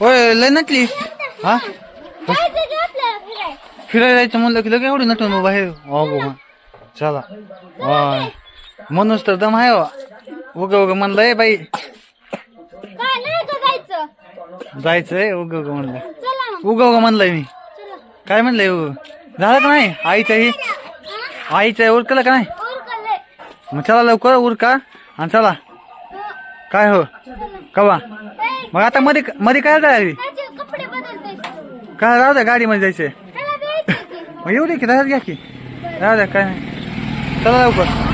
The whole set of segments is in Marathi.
होय लय नटली. हा? फिरायला जायचं म्हणलं की लगे एवढी नटून बाहेर हे अगो चला. होय. मनोज तर दम आहे हो. उग उग म्हणलंय बाई. जायचं जायचंय उग उग म्हणलं. उग उग म्हणलंय मी. काय म्हणलंय उग? झालं का नाही? आईचं ही? आईचं आहे उरकलं का नाही? मग चला लवकर उरका आणि चला. काय हो? कवा? मग आता मध्ये मध्ये काय कपडे बदलते काय राहू द्या गाडीमध्ये की? मग येऊ दे की राहू द्या की. राहू द्या काय नाही. चला लवकर.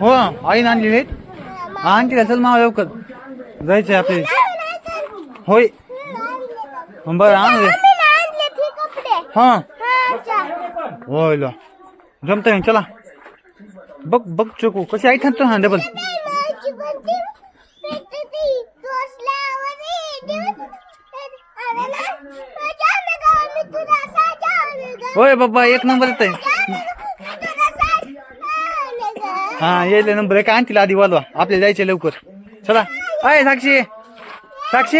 हो आईने आणलेली आहेत. आणखी का चल मावा लवकर. जायचंय आपले. होय. बरं आणू दे हा. होय लो जमतंय चला. बघ बघ चोकू कशी आई थांबतो हा डबल होय बाबा एक नंबर येत हा येईल नंबर आहे काय आणतील आधी वालवा. आपल्याला जायचे लवकर. चला. अय साक्षी. साक्षी.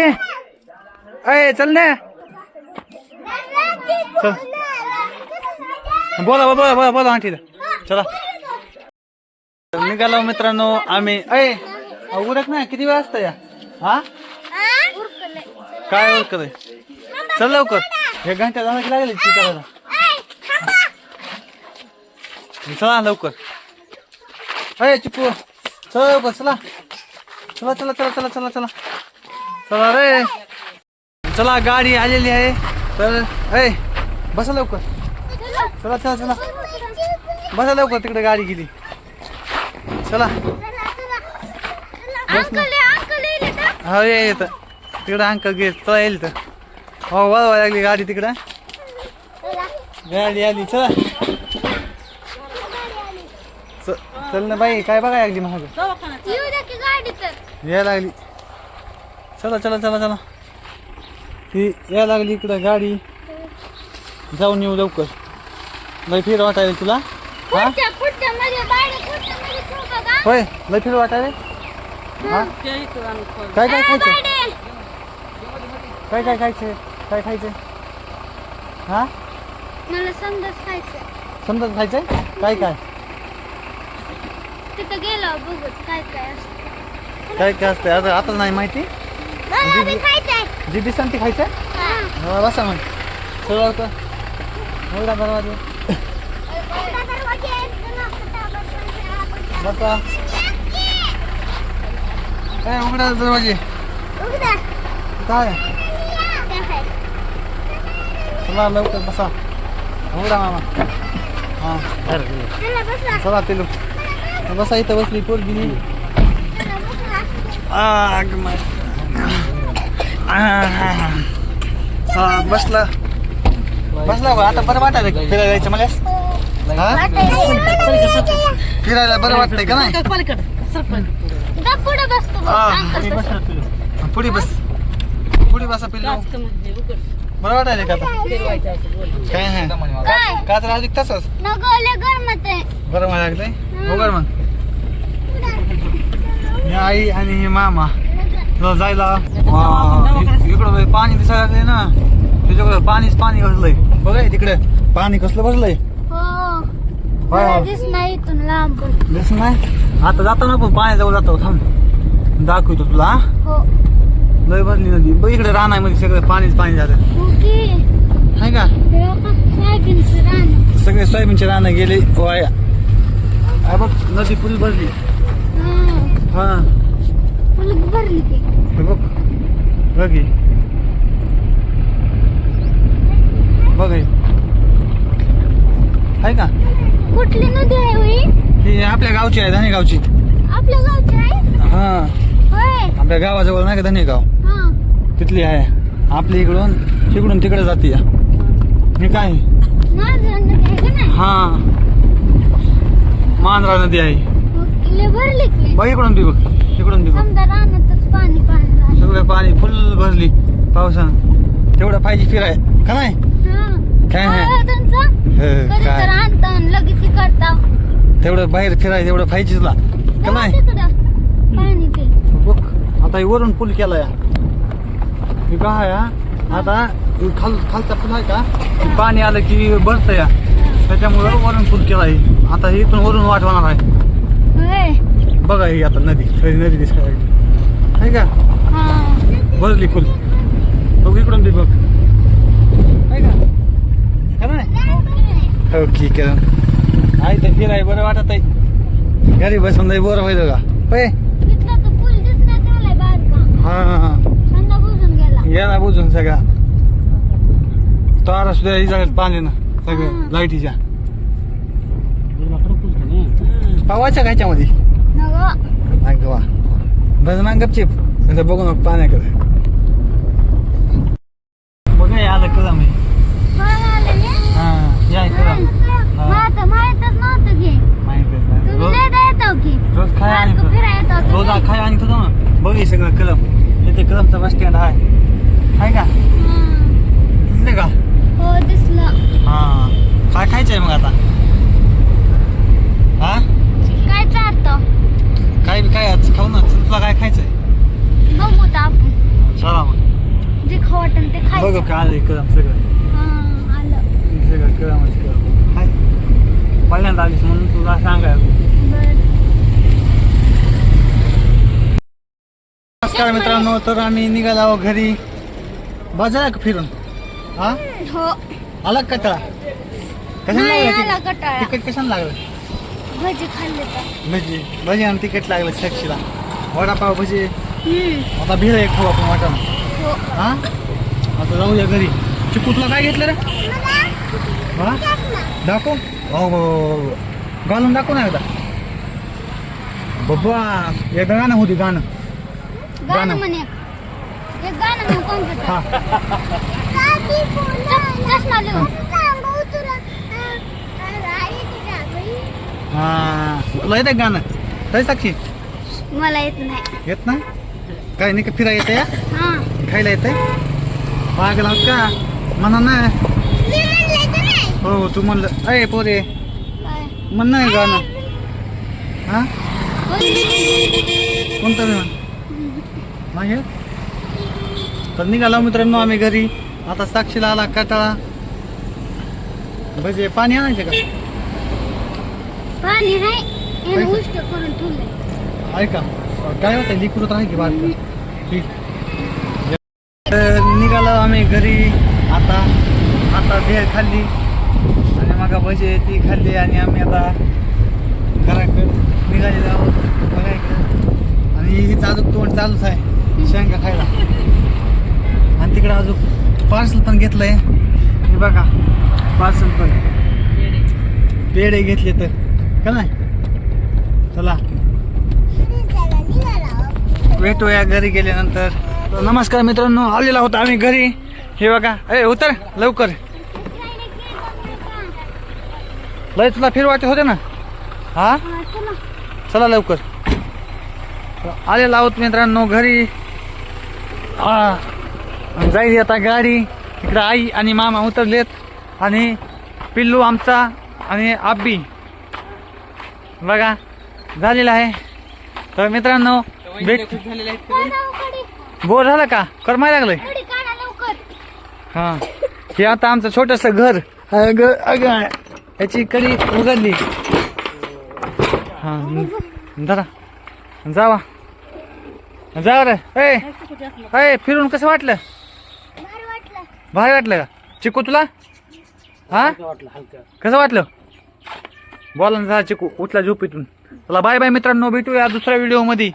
अय चल ना. चल. बोला बोला बोला बोला आंटीला चला. निघालो मित्रांनो आम्ही. अय उरक ना किती वेळ असतं या? हा? काय उरकत आहे चल लवकर. एक घंटा झाला की लागेल करायला? चला लवकर. अय चिपू चला लवकर चला. चला चला चला चला चला चला. चला रे. चला गाडी आलेली आहे. तर अय बसा लवकर. चला चला चला. बसा लवकर तिकडे गाडी गेली. चला. बस अंकल येईल का ये येतं तिकडं अंकल घे चला येईल तर. हो वळवा लागली गाडी तिकडं. गाडी आली चला. चल ना बाई काय बघायला लागली महाग येऊ द्या की गाडी तर यायला लागली. चला चला चला चला. ती यायला लागली इकडं गाडी. जाऊन येऊ लवकर. लय फिर वाटायला तुला? हा? पुढच्या पुढच्या मध्ये गाडी पुढच्या मध्ये ठेवू बघा होय लय फिर वाटायला हा? काय काय खायचं? काय काय खायचं? काय खायचं? हा? मला समजत खायचं समजत खायचंय? काय काय? तिथं गेलो बघत काय काय असतं. काय काय असतं? आता आता नाही माहिती? खायचंय. जिबी सांगते खायचं हा. हा, बसा मग. सगळं होतं एवढा दरवाजा बसा. काय उघडा दरवाजे. काय. चला लवकर बसा. उघडा मामा. हा. चला पिलू. बसा इथं बसली पोरगी बसला. बसला बा आता बरं वाटायला का फिरायला जायचं मला. हा? फिरायला बरं वाटतंय का नाही? पुढे बस पुढे बसा पिल्लू बरं वाटायला का आता? काय नाही काय? काच राहू तसंच? गरम व्हायला लागलंय? हो बरं मग. हे आई आणि मामा. तुला जायला? इकडं पाणी दिसायला ना. तुझ्याकडे पाणीच पाणी बसलंय बघाय तिकडे. पाणी कसलं बसलंय नाही दिस नाही आता जाताना पण पाण्याजवळ जातो. थांब. दाखवतो तुला लय बसली नदी. बघ इकडे रान आहे म्हणजे सगळं पाणीच पाणी झालं. नाही का? सगळे सोयाबीनचे रान गेले. वाया. बघ नदी पुरी भरली. हा, फुल भरली ती. बघ. बघ हे. बघ हे. आहे का? कुठली नदी आहे होई ही आपल्या गावची आहे धनेगावची आपल्या गावची आहे? हा. होय. आपल्या गावाजवळ नाही का धनेगाव हा. तिथली आहे. आपल्या इकडून तिकडून तिकडे जाते हे काय? माझं नदी आहे का नाही? हा. मांजरा नदी आहे. बघ इकडून बी बघ इकडून बी बघ. समजा रानातच पाणी पाणी झालं सगळं पाणी फुल भरली पावसानं. तेवढं पाहिजे फिराय का नाही? हा. काय लगेच करता. तेवढं बाहेर फिरायचं तेवढं पाहिजे तुला का नाही? बघ आता हे वरून पूल केलाय. काय आता खाल खालचा पूल आहे का? पाणी आलं की भरतं या त्याच्यामुळं वरून पूल केलाय. आता हे इथून वरून वाट होणार आहे. बघा ही आता नदी खरी नदी दिसायला लागली. आहे का? हा. भरली फुल. बघ इकडून बी बघ. का? नाही हो ठीक आहे. तर फिराय बरं वाटत आहे घरी बसून लय बरं व्हायचं का बारका. हा. बुजून गेला. याला बुजून सगळा. तारा सुद्धा ही पाणी ना सगळं हा. लाईटीच्या. पावाच्या खायच्यामध्ये नगो नाही गवा बस ना गपचिप नंतर बघू नको पाण्याकडे बघा हे आलं कलम फळ आलेले हा? या की. तुम्ही रोज की. खाय आणि रोज खाय आणि तुझं बघ सगळं कलम. इथे कलमचा बस स्टँड आहे का दिसले का हो दिसलं हा काय खायचंय मग आता हा काय चालतो काय काय आज खाऊ ना तुला काय खायचंय बघू तर आपण चला मग जे खाऊ वाटेल ते बघ खायचं काय आलं कलम सगळं हा आलं हे सगळं कलमच कलम हाय पहिल्यांदा आलीस म्हणून तुला सांगायला. नमस्कार मित्रांनो तर आम्ही निघालो आहोत घरी. बाजार का फिरून? हा? हो. आला का कटाळा? कशाला नाही आला लागलं कटाळा. तिकीट कशाला लागलं? भजी खाल्ले भजी. भजी आणि तिकीट लागलं साक्षीला वडापाव भजी. हम्म. आता भिळ एक खाऊ आपण वाटण. हो. हा? आता जाऊया घरी. चिकू तुला काय घेतलं रे? हा दाखव हो हो हो. घालून दाखव ना एकदा बाबा एकदा गाणं होती गाणं गाणं. म्हणे हा हा तुला येतं गाणं काय साक्षी मला येत नाही येत ना काय नाही का फिरा येतं हा खायला येतंय पागल का म्हणा ना हो तू म्हणलं अय पोरे म्हण ना हे गाणं. हा? कोणतं मी म्हण नाही? तर निघाला मित्रांनो आम्ही घरी. आता साक्षीला आला कटाळा. भजे पाणी आणायचे का? पाणी नाही. यानं उष्ट करून ठेवलंय. ऐका. काय होतं लिक्विड आहे की बारकं ठीक. तर निघालो आम्ही घरी. आता आता भेळ खाल्ली. आणि मग भजे ती खाल्ली आणि आम्ही आता घराकडे निघालेलो आहोत बघायकडं. आणि ही अजून तोंड चालूच आहे. शेंगा खायला. आणि तिकडं अजून पार्सल पण घेतलंय. हे बघा पार्सल पण. पेढे घेतले तर. का नाही? चला. भेटूया घरी गेल्यानंतर. नमस्कार मित्रांनो आलेला होता आम्ही घरी. हे बघा. ए उतर. लवकर. लय तुला फिरवायचे होते ना? हा? हा, चला. लवकर. आलेला आहोत मित्रांनो घरी. आ, जाईल आता गाडी. इकडं आई आणि मामा उतरलेत. आणि पिल्लू आमचा आणि आब्बी. बघा झालेला आहे. तर मित्रांनो भेट कडी? बोर झालं का? करमाय लागलंय. हा. हे आता आमचं छोटस घर. अग अग. याची कडी उघडली. हा जरा जावा. जा रे. ए ए फिरून कसं वाटलं? भारी वाटलं का? चिकू तुला? हा? कसं वाटलं? बोला ना जरा चिकू उठला झोपीतून. चला बाय बाय मित्रांनो भेटूया दुसऱ्या व्हिडिओमध्ये.